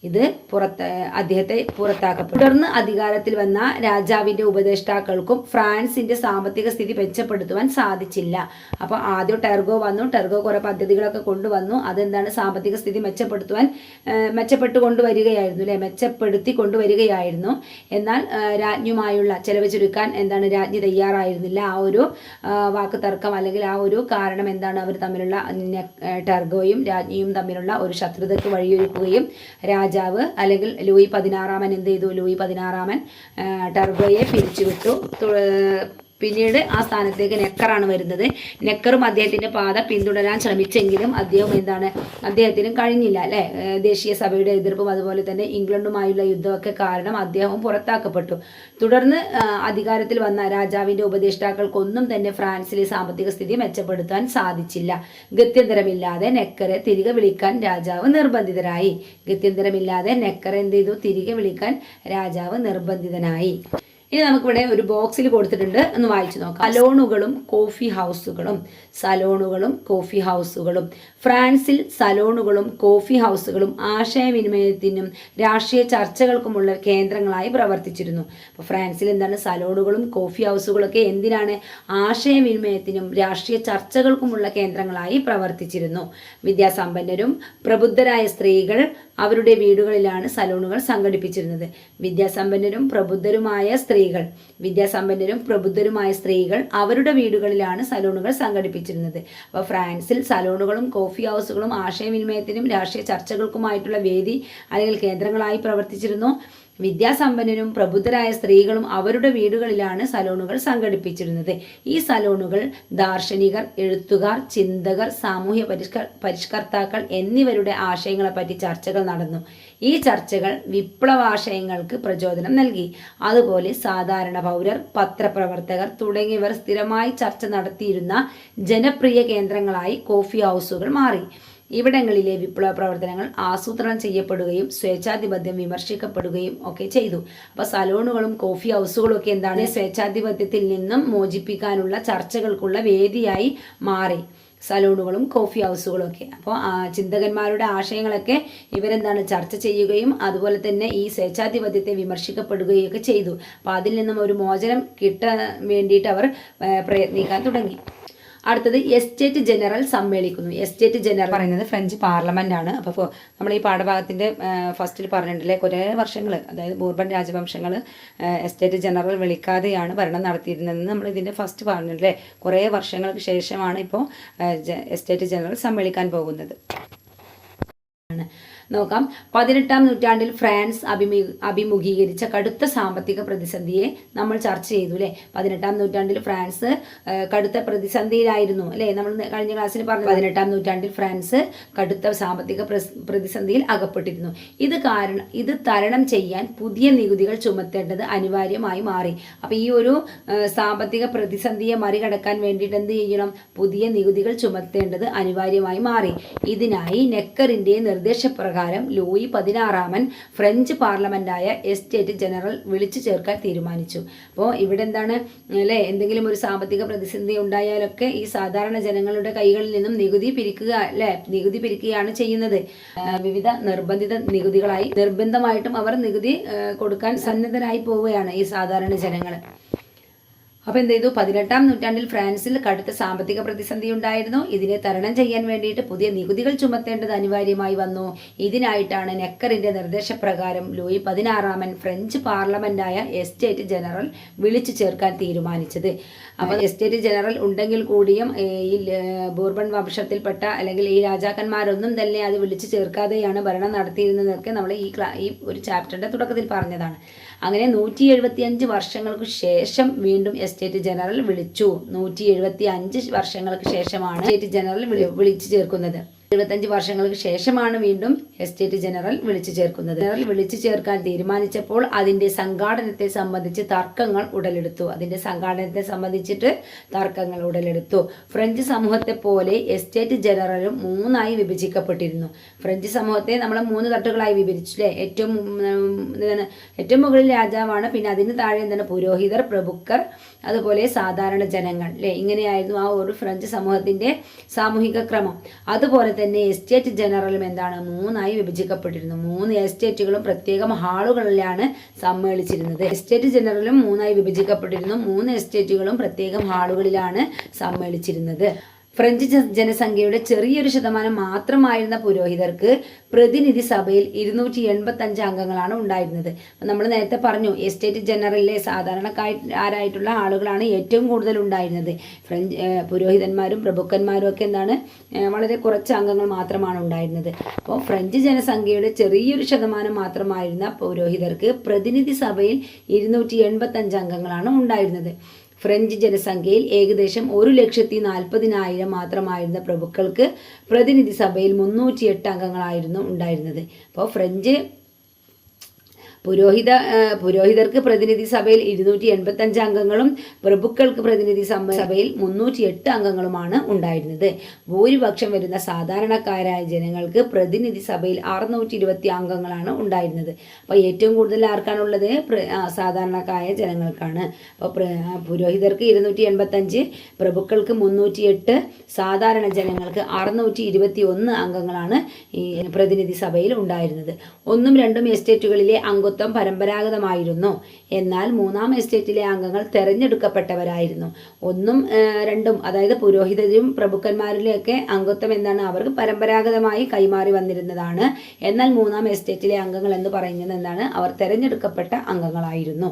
ഇത് പുറത്ത് അദ്ദേഹത്തെ പുറത്താക്കപ്പെട്ടു തുടർന്ന് അധികാരത്തിൽ വന്ന രാജാവിന്റെ ഉപദേഷ്ടാക്കൾക്കും ഫ്രാൻസിന്റെ സാമ്പത്തിക സ്ഥിതി മെച്ചപ്പെടുത്തുവാൻ സാധിച്ചില്ല. അപ്പോൾ ആദ്യം ടെർഗോ വന്നു. ടെർഗോ കുറെ പദ്ധതികളൊക്കെ കൊണ്ടുവന്നു. അതെന്താണ് സാമ്പത്തിക സ്ഥിതി മെച്ചപ്പെടുത്തുവാൻ മെച്ചപ്പെട്ടു കൊണ്ടുവരികയായിരുന്നു അല്ലെ? മെച്ചപ്പെടുത്തി കൊണ്ടുവരികയായിരുന്നു. എന്നാൽ രാജ്ഞുമായുള്ള ചെലവ് ചുരുക്കാൻ എന്താണ് രാജ്ഞി തയ്യാറായിരുന്നില്ല. ആ ഒരു വാക്ക് തർക്കം അല്ലെങ്കിൽ ആ ഒരു കാരണം എന്താണ്? അവർ തമ്മിലുള്ള ടെർഗോയും രാജ്ഞിയും തമ്മിലുള്ള ഒരു ശത്രുതയ്ക്ക് വഴിയൊരുക്കുകയും രാജാവ് അല്ലെങ്കിൽ ലൂയി പതിനാറാമൻ എന്ത് ചെയ്തു? ലൂയി പതിനാറാമൻ ടർബോയെ പിരിച്ചുവിട്ടു. പിന്നീട് ആ സ്ഥാനത്തേക്ക് നെക്കറാണ് വരുന്നത്. നെക്കറും അദ്ദേഹത്തിന്റെ പാത പിന്തുടരാൻ ശ്രമിച്ചെങ്കിലും അദ്ദേഹം എന്താണ് അദ്ദേഹത്തിനും കഴിഞ്ഞില്ല അല്ലെ? ദേശീയ സഭയുടെ എതിർപ്പും അതുപോലെ തന്നെ ഇംഗ്ലണ്ടുമായുള്ള യുദ്ധമൊക്കെ കാരണം അദ്ദേഹം പുറത്താക്കപ്പെട്ടു. തുടർന്ന് അധികാരത്തിൽ വന്ന രാജാവിന്റെ ഉപദേഷ്ടാക്കൾക്കൊന്നും തന്നെ ഫ്രാൻസിലെ സാമ്പത്തിക സ്ഥിതി മെച്ചപ്പെടുത്താൻ സാധിച്ചില്ല. ഗത്യന്തരമില്ലാതെ നെക്കറെ തിരികെ വിളിക്കാൻ രാജാവ് നിർബന്ധിതരായി ഗത്യന്തരമില്ലാതെ നെക്കറെ എന്ത് ചെയ്തു? തിരികെ വിളിക്കാൻ രാജാവ് നിർബന്ധിതനായി. ഇനി നമുക്കിവിടെ ഒരു ബോക്സിൽ കൊടുത്തിട്ടുണ്ട്. ഒന്ന് വായിച്ചു നോക്കാം. സലോണുകളും കോഫി ഹൗസുകളും സലോണുകളും കോഫി ഹൗസുകളും. ഫ്രാൻസിൽ സലോണുകളും കോഫി ഹൗസുകളും ആശയവിനിമയത്തിനും രാഷ്ട്രീയ ചർച്ചകൾക്കുമുള്ള കേന്ദ്രങ്ങളായി പ്രവർത്തിച്ചിരുന്നു. അപ്പോൾ ഫ്രാൻസിൽ എന്താണ്? സലോണുകളും കോഫി ഹൗസുകളൊക്കെ എന്തിനാണ്? ആശയവിനിമയത്തിനും രാഷ്ട്രീയ ചർച്ചകൾക്കുമുള്ള കേന്ദ്രങ്ങളായി പ്രവർത്തിച്ചിരുന്നു. വിദ്യാസമ്പന്നരും പ്രബുദ്ധരായ സ്ത്രീകൾ അവരുടെ വീടുകളിലാണ് സലോണുകൾ സംഘടിപ്പിച്ചിരുന്നത്. വിദ്യാസമ്പന്നരും പ്രബുദ്ധരുമായ സ്ത്രീകൾ വിദ്യാസമ്പന്നരും പ്രബുദ്ധരുമായ സ്ത്രീകൾ അവരുടെ വീടുകളിലാണ് സലൂണുകൾ സംഘടിപ്പിച്ചിരുന്നത്. അപ്പോൾ ഫ്രാൻസിൽ സലൂണുകളും കോഫി ഹൗസുകളും ആശയവിനിമയത്തിനും രാഷ്ട്രീയ ചർച്ചകൾക്കുമായിട്ടുള്ള വേദി അല്ലെങ്കിൽ കേന്ദ്രങ്ങളായി പ്രവർത്തിച്ചിരുന്നു. വിദ്യാസമ്പന്നരും പ്രബുദ്ധരായ സ്ത്രീകളും അവരുടെ വീടുകളിലാണ് സലോണുകൾ സംഘടിപ്പിച്ചിരുന്നത്. ഈ സലോണുകൾ ദാർശനികർ എഴുത്തുകാർ ചിന്തകർ സാമൂഹ്യ പരിഷ്ക പരിഷ്കർത്താക്കൾ എന്നിവരുടെ ആശയങ്ങളെപ്പറ്റി ചർച്ചകൾ നടന്നു. ഈ ചർച്ചകൾ വിപ്ലവാശയങ്ങൾക്ക് പ്രചോദനം നൽകി. അതുപോലെ സാധാരണ പൗരർ പത്രപ്രവർത്തകർ തുടങ്ങിയവർ സ്ഥിരമായി ചർച്ച നടത്തിയിരുന്ന ജനപ്രിയ കേന്ദ്രങ്ങളായി കോഫി ഹൗസുകൾ മാറി. ഇവിടങ്ങളിലെ വിപ്ലവ പ്രവർത്തനങ്ങൾ ആസൂത്രണം ചെയ്യപ്പെടുകയും സ്വേച്ഛാധിപത്യം വിമർശിക്കപ്പെടുകയും ഒക്കെ ചെയ്തു. അപ്പോൾ സലൂണുകളും കോഫി ഹൗസുകളും ഒക്കെ എന്താണ്? സ്വേച്ഛാധിപത്യത്തിൽ നിന്നും മോചിപ്പിക്കാനുള്ള ചർച്ചകൾക്കുള്ള വേദിയായി മാറി. സലൂണുകളും കോഫി ഹൗസുകളും ഒക്കെ. അപ്പോൾ ചിന്തകന്മാരുടെ ആശയങ്ങളൊക്കെ ഇവരെന്താണ് ചർച്ച ചെയ്യുകയും അതുപോലെ തന്നെ ഈ സ്വേച്ഛാധിപത്യത്തെ വിമർശിക്കപ്പെടുകയും ഒക്കെ ചെയ്തു. അപ്പോൾ അതിൽ നിന്നും ഒരു മോചനം കിട്ടാൻ വേണ്ടിയിട്ട് അവർ പ്രയത്നിക്കാൻ തുടങ്ങി. അടുത്തത് എസ്റ്റേറ്റ് ജനറൽ സമ്മേളിക്കുന്നു. എസ്റ്റേറ്റ് ജനറൽ പറയുന്നത് ഫ്രഞ്ച് പാർലമെന്റ് ആണ്. അപ്പോൾ നമ്മൾ ഈ പാഠഭാഗത്തിന്റെ ഫസ്റ്റിൽ പറഞ്ഞിട്ടില്ലേ കുറേ വർഷങ്ങൾ അതായത് ബോർബൺ രാജവംശങ്ങൾ എസ്റ്റേറ്റ് ജനറൽ വിളിക്കാതെയാണ് ഭരണം നടത്തിയിരുന്നതെന്ന് നമ്മൾ ഇതിന്റെ ഫസ്റ്റ് പറഞ്ഞിട്ടില്ലേ കുറേ വർഷങ്ങൾക്ക് ശേഷമാണ് ഇപ്പോൾ എസ്റ്റേറ്റ് ജനറൽ സമ്മേളിക്കാൻ പോകുന്നത്. നോക്കാം. പതിനെട്ടാം നൂറ്റാണ്ടിൽ ഫ്രാൻസ് അഭിമു അഭിമുഖീകരിച്ച കടുത്ത സാമ്പത്തിക പ്രതിസന്ധിയെ നമ്മൾ ചർച്ച ചെയ്തു അല്ലേ പതിനെട്ടാം നൂറ്റാണ്ടിൽ ഫ്രാൻസ് കടുത്ത പ്രതിസന്ധിയിലായിരുന്നു അല്ലേ നമ്മൾ കഴിഞ്ഞ ക്ലാസ്സിൽ പറഞ്ഞു പതിനെട്ടാം നൂറ്റാണ്ടിൽ ഫ്രാൻസ് കടുത്ത സാമ്പത്തിക പ്രതിസന്ധിയിൽ അകപ്പെട്ടിരുന്നു. ഇത് കാരണം ഇത് തരണം ചെയ്യാൻ പുതിയ നികുതികൾ ചുമത്തേണ്ടത് അനിവാര്യമായി മാറി. അപ്പോൾ ഈ ഒരു സാമ്പത്തിക പ്രതിസന്ധിയെ മറികടക്കാൻ വേണ്ടിയിട്ട് എന്ത് ചെയ്യണം? പുതിയ നികുതികൾ ചുമത്തേണ്ടത് അനിവാര്യമായി മാറി. ഇതിനായി നെക്കറിന്റെ നിർദ്ദേശപ്രകാരം ലൂയി പതിനാറാമൻ ഫ്രഞ്ച് പാർലമെന്റായ എസ്റ്റേറ്റ് ജനറൽ വിളിച്ചു ചേർക്കാൻ തീരുമാനിച്ചു. അപ്പോൾ ഇവിടെ എന്താണ് അല്ലേ എന്തെങ്കിലും ഒരു സാമ്പത്തിക പ്രതിസന്ധി ഉണ്ടായാലൊക്കെ ഈ സാധാരണ ജനങ്ങളുടെ കൈകളിൽ നിന്നും നികുതി പിരിക്കുക അല്ലേ നികുതി പിരിക്കുകയാണ് ചെയ്യുന്നത്. വിവിധ നിർബന്ധിത നികുതികളായി നിർബന്ധമായിട്ടും അവർ നികുതി കൊടുക്കാൻ സന്നദ്ധരായി പോവുകയാണ് ഈ സാധാരണ ജനങ്ങൾ അപ്പോൾ എന്ത് ചെയ്തു? പതിനെട്ടാം നൂറ്റാണ്ടിൽ ഫ്രാൻസിൽ കടുത്ത സാമ്പത്തിക പ്രതിസന്ധി ഉണ്ടായിരുന്നു ഇതിനെ തരണം ചെയ്യാൻ വേണ്ടിയിട്ട് പുതിയ നികുതികൾ ചുമത്തേണ്ടത് അനിവാര്യമായി വന്നു. ഇതിനായിട്ടാണ് നെക്കറിന്റെ നിർദ്ദേശപ്രകാരം ലൂയി പതിനാറാമൻ ഫ്രഞ്ച് പാർലമെന്റായ എസ്റ്റേറ്റ് ജനറൽ വിളിച്ചു ചേർക്കാൻ തീരുമാനിച്ചത്. അപ്പോൾ എസ്റ്റേറ്റ് ജനറൽ ഉണ്ടെങ്കിൽ കൂടിയും ഈ ബോർബൺ വംശത്തിൽപ്പെട്ട അല്ലെങ്കിൽ ഈ രാജാക്കന്മാരൊന്നും തന്നെ അത് വിളിച്ചു ചേർക്കാതെയാണ് ഭരണം നടത്തിയിരുന്നതൊക്കെ നമ്മൾ ഈ ഈ ഒരു ചാപ്റ്ററിന്റെ തുടക്കത്തിൽ പറഞ്ഞതാണ്. അങ്ങനെ നൂറ്റി എഴുപത്തി അഞ്ച് വർഷങ്ങൾക്ക് ശേഷം വീണ്ടും എസ്റ്റേറ്റ് ജനറൽ വിളിച്ചു. നൂറ്റി എഴുപത്തി അഞ്ച് വർഷങ്ങൾക്ക് ശേഷമാണ് എസ്റ്റേറ്റ് ജനറൽ വിളിച്ചു ചേർക്കുന്നത്. എഴുപത്തഞ്ച് വർഷങ്ങൾക്ക് ശേഷമാണ് വീണ്ടും എസ്റ്റേറ്റ് ജനറൽ വിളിച്ചു ചേർക്കുന്നത്. ജനറൽ വിളിച്ചു ചേർക്കാൻ തീരുമാനിച്ചപ്പോൾ അതിന്റെ സംഘാടനത്തെ സംബന്ധിച്ച് തർക്കങ്ങൾ ഉടലെടുത്തു. അതിന്റെ സംഘാടനത്തെ സംബന്ധിച്ചിട്ട് തർക്കങ്ങൾ ഉടലെടുത്തു. ഫ്രഞ്ച് സമൂഹത്തെ പോലെ എസ്റ്റേറ്റ് ജനറലും മൂന്നായി വിഭജിക്കപ്പെട്ടിരുന്നു. ഫ്രഞ്ച് സമൂഹത്തെ നമ്മൾ മൂന്ന് തട്ടുകളായി വിഭജിച്ചു അല്ലേ ഏറ്റവും ഏറ്റവും മുകളിൽ രാജാവാണ് പിന്നെ അതിന് താഴെ എന്താണ് പുരോഹിതർ പ്രഭുക്കർ അതുപോലെ സാധാരണ ജനങ്ങൾ അല്ലേ ഇങ്ങനെയായിരുന്നു ആ ഒരു ഫ്രഞ്ച് സമൂഹത്തിന്റെ സാമൂഹിക ക്രമം. അതുപോലെ തന്നെ എസ്റ്റേറ്റ് ജനറലും എന്താണ്? മൂന്നായി വിഭജിക്കപ്പെട്ടിരുന്നു. മൂന്ന് എസ്റ്റേറ്റുകളും പ്രത്യേകം ഹാളുകളിലാണ് സമ്മേളിച്ചിരുന്നത്. എസ്റ്റേറ്റ് ജനറലും മൂന്നായി വിഭജിക്കപ്പെട്ടിരുന്നു. മൂന്ന് എസ്റ്റേറ്റുകളും പ്രത്യേകം ഹാളുകളിലാണ് സമ്മേളിച്ചിരുന്നത്. ഫ്രഞ്ച് ജനസംഖ്യയുടെ ചെറിയൊരു ശതമാനം മാത്രമായിരുന്ന പുരോഹിതർക്ക് പ്രതിനിധി സഭയിൽ ഇരുന്നൂറ്റി എൺപത്തി അഞ്ച് അംഗങ്ങളാണ് ഉണ്ടായിരുന്നത്. നമ്മൾ നേരത്തെ പറഞ്ഞു എസ്റ്റേറ്റ് ജനറലിലെ സാധാരണക്കാരായിട്ടുള്ള ആളുകളാണ് ഏറ്റവും കൂടുതൽ ഉണ്ടായിരുന്നത്. ഫ്രഞ്ച് പുരോഹിതന്മാരും പ്രഭുക്കന്മാരും ഒക്കെ എന്താണ് വളരെ കുറച്ച് അംഗങ്ങൾ മാത്രമാണ് ഉണ്ടായിരുന്നത്. അപ്പോൾ ഫ്രഞ്ച് ജനസംഖ്യയുടെ ചെറിയൊരു ശതമാനം മാത്രമായിരുന്ന പുരോഹിതർക്ക് പ്രതിനിധി സഭയിൽ ഇരുന്നൂറ്റി എൺപത്തി അഞ്ച് അംഗങ്ങളാണ് ഉണ്ടായിരുന്നത്. ഫ്രഞ്ച് ജനസംഖ്യയിൽ ഏകദേശം ഒരു ലക്ഷത്തി നാൽപ്പതിനായിരം മാത്രമായിരുന്ന പ്രഭുക്കൾക്ക് പ്രതിനിധി സഭയിൽ മുന്നൂറ്റി എട്ട് അംഗങ്ങളായിരുന്നു ഉണ്ടായിരുന്നത്. അപ്പോൾ ഫ്രഞ്ച് പുരോഹിത പുരോഹിതർക്ക് പ്രതിനിധി സഭയിൽ ഇരുന്നൂറ്റി എൺപത്തഞ്ച് അംഗങ്ങളും പ്രഭുക്കൾക്ക് പ്രതിനിധി സഭയിൽ മുന്നൂറ്റി എട്ട് അംഗങ്ങളുമാണ് ഉണ്ടായിരുന്നത്. ഭൂരിപക്ഷം വരുന്ന സാധാരണക്കാരായ ജനങ്ങൾക്ക് പ്രതിനിധി സഭയിൽ അറുന്നൂറ്റി ഇരുപത്തി അംഗങ്ങളാണ് ഉണ്ടായിരുന്നത്. അപ്പോൾ ഏറ്റവും കൂടുതൽ ആർക്കാണുള്ളത്? സാധാരണക്കാരായ ജനങ്ങൾക്കാണ്. അപ്പോൾ പുരോഹിതർക്ക് ഇരുന്നൂറ്റി എൺപത്തഞ്ച് പ്രഭുക്കൾക്ക് മുന്നൂറ്റി എട്ട് സാധാരണ ജനങ്ങൾക്ക് അറുന്നൂറ്റി ഇരുപത്തി ഒന്ന് അംഗങ്ങളാണ് ഈ പ്രതിനിധി സഭയിൽ ഉണ്ടായിരുന്നത്. ഒന്നും രണ്ടും എസ്റ്റേറ്റുകളിലെ അംഗത്വം പരമ്പരാഗതമായിരുന്നു. എന്നാൽ മൂന്നാം എസ്റ്റേറ്റിലെ അംഗങ്ങൾ തെരഞ്ഞെടുക്കപ്പെട്ടവരായിരുന്നു. ഒന്നും രണ്ടും അതായത് പുരോഹിതരും പ്രഭുക്കന്മാരിലെയൊക്കെ അംഗത്വം എന്താണ് അവർക്ക് പരമ്പരാഗതമായി കൈമാറി വന്നിരുന്നതാണ്. എന്നാൽ മൂന്നാം എസ്റ്റേറ്റിലെ അംഗങ്ങൾ എന്ന് പറയുന്നത് എന്താണ്? അവർ തെരഞ്ഞെടുക്കപ്പെട്ട അംഗങ്ങളായിരുന്നു.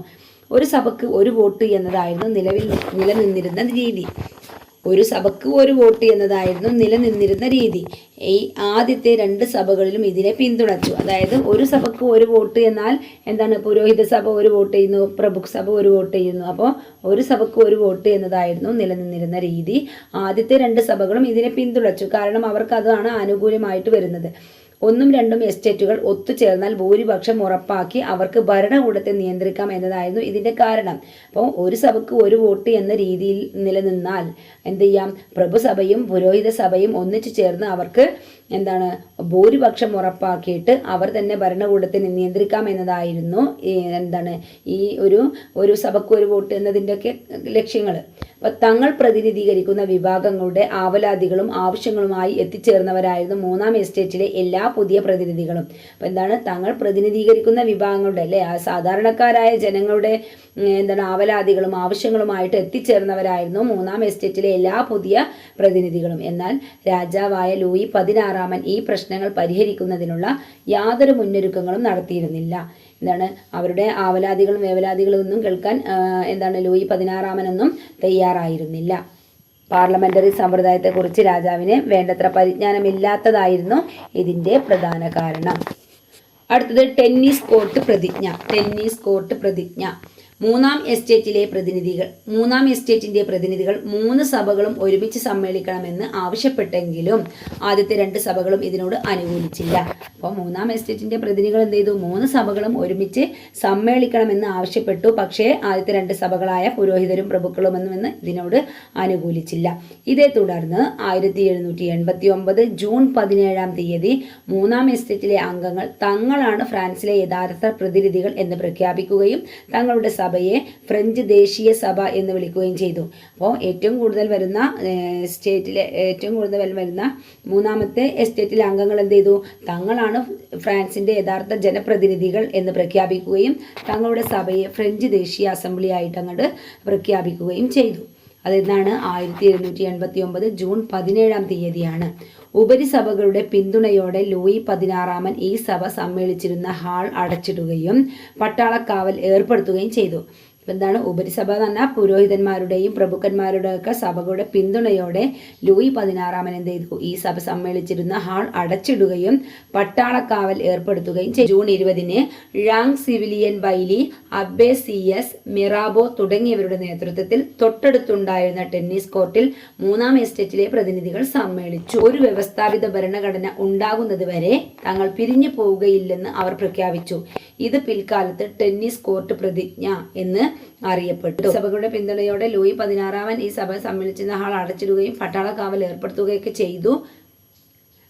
ഒരു സഭയ്ക്ക് ഒരു വോട്ട് എന്നതായിരുന്നു നിലവിൽ നിലനിന്നിരുന്ന രീതി. ഒരു സഭയ്ക്ക് ഒരു വോട്ട് എന്നതായിരുന്നു നിലനിന്നിരുന്ന രീതി. ഈ ആദ്യത്തെ രണ്ട് സഭകളിലും ഇതിനെ പിന്തുണച്ചു. അതായത് ഒരു സഭയ്ക്ക് ഒരു വോട്ട് എന്നാൽ എന്താണ്? പുരോഹിത സഭ ഒരു വോട്ട് ചെയ്യുന്നു പ്രഭുക്ക് സഭ ഒരു വോട്ട് ചെയ്യുന്നു. അപ്പോൾ ഒരു സഭയ്ക്ക് ഒരു വോട്ട് എന്നതായിരുന്നു നിലനിന്നിരുന്ന രീതി. ആദ്യത്തെ രണ്ട് സഭകളും ഇതിനെ പിന്തുണച്ചു. കാരണം അവർക്ക് അതാണ് ആനുകൂല്യമായിട്ട് വരുന്നത്. ഒന്നും രണ്ടും എസ്റ്റേറ്റുകൾ ഒത്തുചേർന്നാൽ ഭൂരിപക്ഷം ഉറപ്പാക്കി അവർക്ക് ഭരണകൂടത്തെ നിയന്ത്രിക്കാം എന്നതായിരുന്നു ഇതിന്റെ കാരണം. അപ്പോൾ ഒരു സഭയ്ക്ക് ഒരു വോട്ട് എന്ന രീതിയിൽ നിലനിന്നാൽ എന്ത് ചെയ്യാം? പ്രഭുസഭയും പുരോഹിത സഭയും ഒന്നിച്ചു ചേർന്ന് അവർക്ക് എന്താണ് ഭൂരിപക്ഷം ഉറപ്പാക്കിയിട്ട് അവർ തന്നെ ഭരണകൂടത്തെ നിയന്ത്രിക്കാം എന്നതായിരുന്നു എന്താണ് ഈ ഒരു ഒരു സഭയ്ക്ക് ഒരു വോട്ട് എന്നതിന്റെയൊക്കെ ലക്ഷ്യങ്ങൾ. അപ്പം തങ്ങൾ പ്രതിനിധീകരിക്കുന്ന വിഭാഗങ്ങളുടെ ആവലാതികളും ആവശ്യങ്ങളുമായി എത്തിച്ചേർന്നവരായിരുന്നു മൂന്നാം എസ്റ്റേറ്റിലെ എല്ലാ പുതിയ പ്രതിനിധികളും. അപ്പം എന്താണ് തങ്ങൾ പ്രതിനിധീകരിക്കുന്ന വിഭാഗങ്ങളുടെ അല്ലേ സാധാരണക്കാരായ ജനങ്ങളുടെ എന്താണ് ആവലാതികളും ആവശ്യങ്ങളുമായിട്ട് എത്തിച്ചേർന്നവരായിരുന്നു മൂന്നാം എസ്റ്റേറ്റിലെ എല്ലാ പുതിയ പ്രതിനിധികളും. എന്നാൽ രാജാവായ ലൂയി പതിനാറാമൻ ഈ പ്രശ്നങ്ങൾ പരിഹരിക്കുന്നതിനുള്ള യാതൊരു മുന്നൊരുക്കങ്ങളും നടത്തിയിരുന്നില്ല. എന്താണ് അവരുടെ ആവലാതികളും വേവലാതികളും ഒന്നും കേൾക്കാൻ എന്താണ് ലൂയി പതിനാറാമനൊന്നും തയ്യാറായിരുന്നില്ല. പാർലമെന്ററി സമ്പ്രദായത്തെക്കുറിച്ച് രാജാവിന് വേണ്ടത്ര പരിജ്ഞാനമില്ലാത്തതായിരുന്നു ഇതിന്റെ പ്രധാന കാരണം. അടുത്തത് ടെന്നീസ് കോർട്ട് പ്രതിജ്ഞ. ടെന്നീസ് കോർട്ട് പ്രതിജ്ഞ. മൂന്നാം എസ്റ്റേറ്റിലെ പ്രതിനിധികൾ മൂന്നാം എസ്റ്റേറ്റിന്റെ പ്രതിനിധികൾ മൂന്ന് സഭകളും ഒരുമിച്ച് സമ്മേളിക്കണമെന്ന് ആവശ്യപ്പെട്ടെങ്കിലും ആദ്യത്തെ രണ്ട് സഭകളും ഇതിനോട് അനുകൂലിച്ചില്ല. അപ്പോൾ മൂന്നാം എസ്റ്റേറ്റിന്റെ പ്രതിനിധികൾ എന്ത് ചെയ്തു? മൂന്ന് സഭകളും ഒരുമിച്ച് സമ്മേളിക്കണമെന്ന് ആവശ്യപ്പെട്ടു. പക്ഷേ ആദ്യത്തെ രണ്ട് സഭകളായ പുരോഹിതരും പ്രഭുക്കളും എന്ന് ഇതിനോട് അനുകൂലിച്ചില്ല. ഇതേ തുടർന്ന് ആയിരത്തി എഴുന്നൂറ്റി എൺപത്തി ഒമ്പത് ജൂൺ പതിനേഴാം തീയതി മൂന്നാം എസ്റ്റേറ്റിലെ അംഗങ്ങൾ തങ്ങളാണ് ഫ്രാൻസിലെ യഥാർത്ഥ പ്രതിനിധികൾ എന്ന് പ്രഖ്യാപിക്കുകയും തങ്ങളുടെ സഭയെ ഫ്രഞ്ച് ദേശീയ സഭ എന്ന് വിളിക്കുകയും ചെയ്തു. അപ്പോൾ ഏറ്റവും കൂടുതൽ വരുന്ന സ്റ്റേറ്റിലെ ഏറ്റവും കൂടുതൽ വരുന്ന മൂന്നാമത്തെ എസ്റ്റേറ്റിലെ അംഗങ്ങൾ എന്ത് ചെയ്തു? തങ്ങളാണ് ഫ്രാൻസിന്റെ യഥാർത്ഥ ജനപ്രതിനിധികൾ എന്ന് പ്രഖ്യാപിക്കുകയും തങ്ങളുടെ സഭയെ ഫ്രഞ്ച് ദേശീയ അസംബ്ലി ആയിട്ട് അങ്ങോട്ട് പ്രഖ്യാപിക്കുകയും ചെയ്തു. അതെന്നാണ് ആയിരത്തി എഴുന്നൂറ്റി എൺപത്തി ഒമ്പത് ജൂൺ പതിനേഴാം തീയതിയാണ്. ഉപരിസഭകളുടെ പിന്തുണയോടെ ലൂയി പതിനാറാമൻ ഈ സഭ സമ്മേളിച്ചിരുന്ന ഹാൾ അടച്ചിടുകയും പട്ടാളക്കാവൽ ഏർപ്പെടുത്തുകയും ചെയ്തു. എന്താണ് ഉപരിസഭ എന്ന് പറഞ്ഞാൽ പുരോഹിതന്മാരുടെയും പ്രഭുക്കന്മാരുടെയൊക്കെ സഭകളുടെ പിന്തുണയോടെ ലൂയി പതിനാറാമൻ എന്ത് ചെയ്തു? ഈ സഭ സമ്മേളിച്ചിരുന്ന ഹാൾ അടച്ചിടുകയും പട്ടാളക്കാവൽ ഏർപ്പെടുത്തുകയും ചെയ്തു. ജൂൺ ഇരുപതിന് Jean Sylvain Bailly Abbe Sieyes Mirabeau തുടങ്ങിയവരുടെ നേതൃത്വത്തിൽ തൊട്ടടുത്തുണ്ടായിരുന്ന ടെന്നീസ് കോർട്ടിൽ മൂന്നാം എസ്റ്റേറ്റിലെ പ്രതിനിധികൾ സമ്മേളിച്ചു. ഒരു വ്യവസ്ഥാപിത ഭരണഘടന ഉണ്ടാകുന്നതുവരെ തങ്ങൾ പിരിഞ്ഞു പോവുകയില്ലെന്ന് അവർ പ്രഖ്യാപിച്ചു. ഇത് പിൽക്കാലത്ത് ടെന്നീസ് കോർട്ട് പ്രതിജ്ഞ എന്ന് അറിയപ്പെട്ടു. സഭകളുടെ പിന്തുണയോടെ ലൂയി പതിനാറാമൻ ഈ സഭ സമ്മേളിച്ചിരുന്ന ഹാൾ അടച്ചിടുകയും പട്ടാള കാവൽ ഏർപ്പെടുത്തുകയൊക്കെ ചെയ്തു.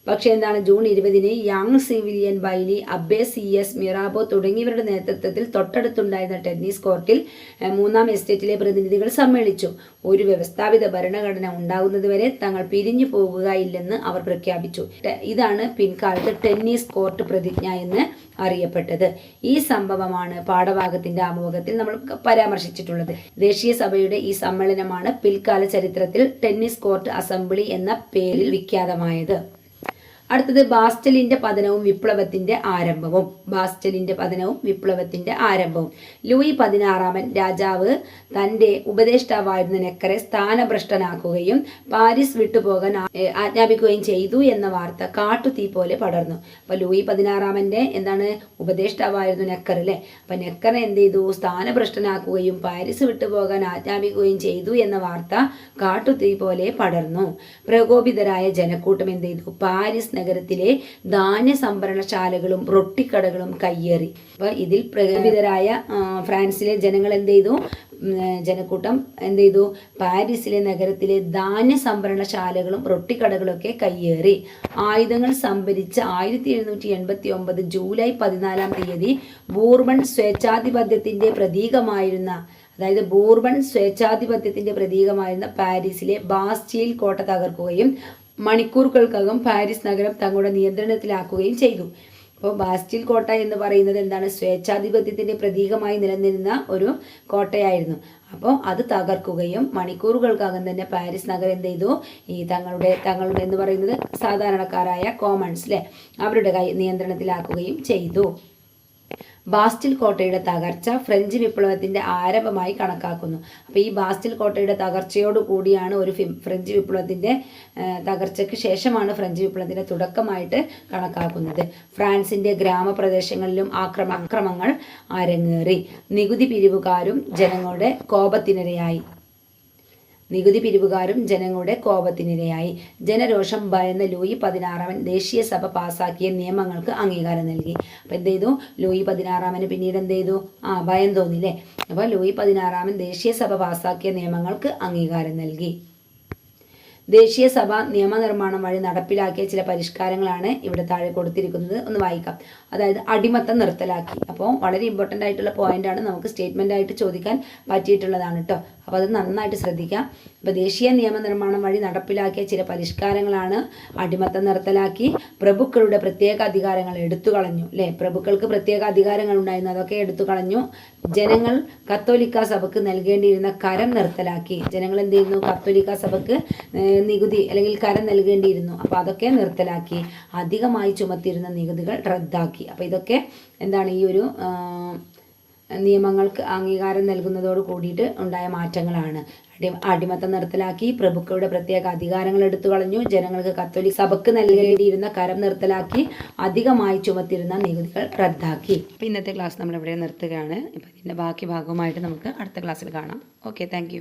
പക്ഷേ എന്താണ് ജൂൺ ഇരുപതിന് Jean Sylvain Bailly Abbe Sieyes Mirabeau തുടങ്ങിയവരുടെ നേതൃത്വത്തിൽ തൊട്ടടുത്തുണ്ടായിരുന്ന ടെന്നീസ് കോർട്ടിൽ മൂന്നാം എസ്റ്റേറ്റിലെ പ്രതിനിധികൾ സമ്മേളിച്ചു. ഒരു വ്യവസ്ഥാപിത ഭരണഘടന ഉണ്ടാകുന്നതുവരെ തങ്ങൾ പിരിഞ്ഞു പോകുകയില്ലെന്ന് അവർ പ്രഖ്യാപിച്ചു. ഇതാണ് പിൻകാലത്ത് ടെന്നീസ് കോർട്ട് പ്രതിജ്ഞ എന്ന് അറിയപ്പെട്ടത്. ഈ സംഭവമാണ് പാഠഭാഗത്തിന്റെ ആമുഖത്തിൽ നമ്മൾ പരാമർശിച്ചിട്ടുള്ളത്. ദേശീയ സഭയുടെ ഈ സമ്മേളനമാണ് പിൽക്കാല ചരിത്രത്തിൽ ടെന്നീസ് കോർട്ട് അസംബ്ലി എന്ന പേരിൽ വിഖ്യാതമായത്. അടുത്തത് ബാസ്റ്റലിന്റെ പതനവും വിപ്ലവത്തിന്റെ ആരംഭവും. ബാസ്റ്റലിന്റെ പതനവും വിപ്ലവത്തിന്റെ ആരംഭവും. ലൂയി പതിനാറാമൻ രാജാവ് തന്റെ ഉപദേഷ്ടാവായിരുന്ന നെക്കറെ സ്ഥാനഭ്രഷ്ടനാക്കുകയും പാരീസ് വിട്ടുപോകാൻ ആജ്ഞാപിക്കുകയും ചെയ്തു എന്ന വാർത്ത കാട്ടുതീ പോലെ പടർന്നു. അപ്പൊ ലൂയി പതിനാറാമന്റെ എന്താണ് ഉപദേഷ്ടാവായിരുന്നു നെക്കർ അല്ലെ? അപ്പൊ നെക്കറെ എന്ത് ചെയ്തു? സ്ഥാനഭ്രഷ്ടനാക്കുകയും പാരീസ് വിട്ടുപോകാൻ ആജ്ഞാപിക്കുകയും ചെയ്തു എന്ന വാർത്ത കാട്ടുതീ പോലെ പടർന്നു. പ്രകോപിതരായ ജനക്കൂട്ടം എന്ത് ചെയ്തു? പാരീസ് നഗരത്തിലെ ധാന്യ സംഭരണശാലകളും റൊട്ടിക്കടകളും കയ്യേറി. അപ്പോൾ ഇതിൽ പ്രകോപിതരായ ഫ്രാൻസിലെ ജനങ്ങൾ എന്ത് ചെയ്തു? ജനക്കൂട്ടം എന്ത് ചെയ്തു? പാരീസിലെ നഗരത്തിലെ ധാന്യ സംഭരണശാലകളും റൊട്ടിക്കടകളൊക്കെ കയ്യേറി. ആയുധങ്ങൾ സംഭരിച്ച ആയിരത്തി എഴുന്നൂറ്റി എൺപത്തി ഒമ്പത് ജൂലൈ പതിനാലാം തീയതി ബൂർബൺ സ്വേച്ഛാധിപത്യത്തിന്റെ പ്രതീകമായിരുന്ന അതായത് ബൂർബൺ സ്വേച്ഛാധിപത്യത്തിന്റെ പ്രതീകമായിരുന്ന പാരീസിലെ ബാസ്റ്റീൽ കോട്ട തകർക്കുകയും മണിക്കൂറുകൾക്കകം പാരീസ് നഗരം തങ്ങളുടെ നിയന്ത്രണത്തിലാക്കുകയും ചെയ്തു. അപ്പോൾ ബാസ്റ്റിൽ കോട്ട എന്ന് പറയുന്നത് എന്താണ്? സ്വേച്ഛാധിപത്യത്തിന്റെ പ്രതീകമായി നിലനിന്ന ഒരു കോട്ടയായിരുന്നു. അപ്പോൾ അത് തകർക്കുകയും മണിക്കൂറുകൾക്കകം തന്നെ പാരീസ് നഗരം എന്ത് ചെയ്തു? ഈ തങ്ങളുടെ തങ്ങളുടെ എന്ന് പറയുന്നത് സാധാരണക്കാരായ കോമൺസ് അല്ലേ അവരുടെ കൈ നിയന്ത്രണത്തിലാക്കുകയും ചെയ്തു. ബാസ്റ്റിൽ കോട്ടയുടെ തകർച്ച ഫ്രഞ്ച് വിപ്ലവത്തിന്റെ ആരംഭമായി കണക്കാക്കുന്നു. അപ്പോൾ ഈ ബാസ്റ്റിൽ കോട്ടയുടെ തകർച്ചയോട് കൂടിയാണ് ഒരു ഫ്രഞ്ച് വിപ്ലവത്തിന്റെ തകർച്ചയ്ക്ക് ശേഷമാണ് ഫ്രഞ്ച് വിപ്ലവത്തിന്റെ തുടക്കമായിട്ട് കണക്കാക്കുന്നത്. ഫ്രാൻസിന്റെ ഗ്രാമപ്രദേശങ്ങളിലും ആക്രമ അക്രമങ്ങൾ അരങ്ങേറി. നികുതി പിരിവുകാരും ജനങ്ങളുടെ കോപത്തിനിരയായി. നികുതി പിരിവുകാരും ജനങ്ങളുടെ കോപത്തിനിരയായി. ജനരോഷം ഭയന്ന ലൂയി പതിനാറാമൻ ദേശീയ സഭ പാസാക്കിയ നിയമങ്ങൾക്ക് അംഗീകാരം നൽകി. അപ്പം എന്ത് ചെയ്തു? ലൂയി പതിനാറാമന് പിന്നീട് എന്ത് ചെയ്തു? ആ ഭയം തോന്നില്ലേ? അപ്പോൾ ലൂയി പതിനാറാമൻ ദേശീയ സഭ പാസാക്കിയ നിയമങ്ങൾക്ക് അംഗീകാരം നൽകി. ദേശീയ സഭ നിയമനിർമ്മാണം വഴി നടപ്പിലാക്കിയ ചില പരിഷ്കാരങ്ങളാണ് ഇവിടെ താഴെ കൊടുത്തിരിക്കുന്നത്. ഒന്ന് വായിക്കാം. അതായത് അടിമത്തം നിർത്തലാക്കി. അപ്പോൾ വളരെ ഇമ്പോർട്ടന്റ് ആയിട്ടുള്ള പോയിന്റാണ് നമുക്ക് സ്റ്റേറ്റ്മെന്റ് ആയിട്ട് ചോദിക്കാൻ പറ്റിയിട്ടുള്ളതാണ് കേട്ടോ അപ്പോൾ അത് നന്നായിട്ട് ശ്രദ്ധിക്കാം. അപ്പോൾ ദേശീയ നിയമനിർമ്മാണം വഴി നടപ്പിലാക്കിയ ചില പരിഷ്കാരങ്ങളാണ് അടിമത്തം നിർത്തലാക്കി പ്രഭുക്കളുടെ പ്രത്യേക അധികാരങ്ങൾ എടുത്തു കളഞ്ഞു അല്ലേ? പ്രഭുക്കൾക്ക് പ്രത്യേക അധികാരങ്ങൾ ഉണ്ടായിരുന്നു അതൊക്കെ എടുത്തു കളഞ്ഞു. ജനങ്ങൾ കത്തോലിക്ക സഭയ്ക്ക് നൽകേണ്ടിയിരുന്ന കരം നിർത്തലാക്കി. ജനങ്ങൾ എന്ത് ചെയ്യുന്നു? കത്തോലിക്ക സഭയ്ക്ക് നികുതി അല്ലെങ്കിൽ കരം നൽകേണ്ടിയിരുന്നു. അപ്പോൾ അതൊക്കെ നിർത്തലാക്കി അധികമായി ചുമത്തിയിരുന്ന നികുതികൾ റദ്ദാക്കി. അപ്പോൾ ഇതൊക്കെ എന്താണ് ഈ ഒരു നിയമങ്ങൾക്ക് അംഗീകാരം നൽകുന്നതോട് കൂടിയിട്ട് ഉണ്ടായ മാറ്റങ്ങളാണ്. അടി അടിമത്തം നിർത്തലാക്കി പ്രഭുക്കളുടെ പ്രത്യേക അധികാരങ്ങൾ എടുത്തു കളഞ്ഞു. ജനങ്ങൾക്ക് കത്തോലിക് സഭയ്ക്ക് നൽകേണ്ടിയിരുന്ന കരം നിർത്തലാക്കി അധികമായി ചുമത്തിരുന്ന നികുതികൾ റദ്ദാക്കി. അപ്പോൾ ഇന്നത്തെ ക്ലാസ് നമ്മൾ ഇവിടെ നിർത്തുകയാണ്? ഇപ്പോൾ ഇതിന്റെ ബാക്കി ഭാഗവുമായിട്ട് നമുക്ക് അടുത്ത ക്ലാസ്സിൽ കാണാം. Okay thank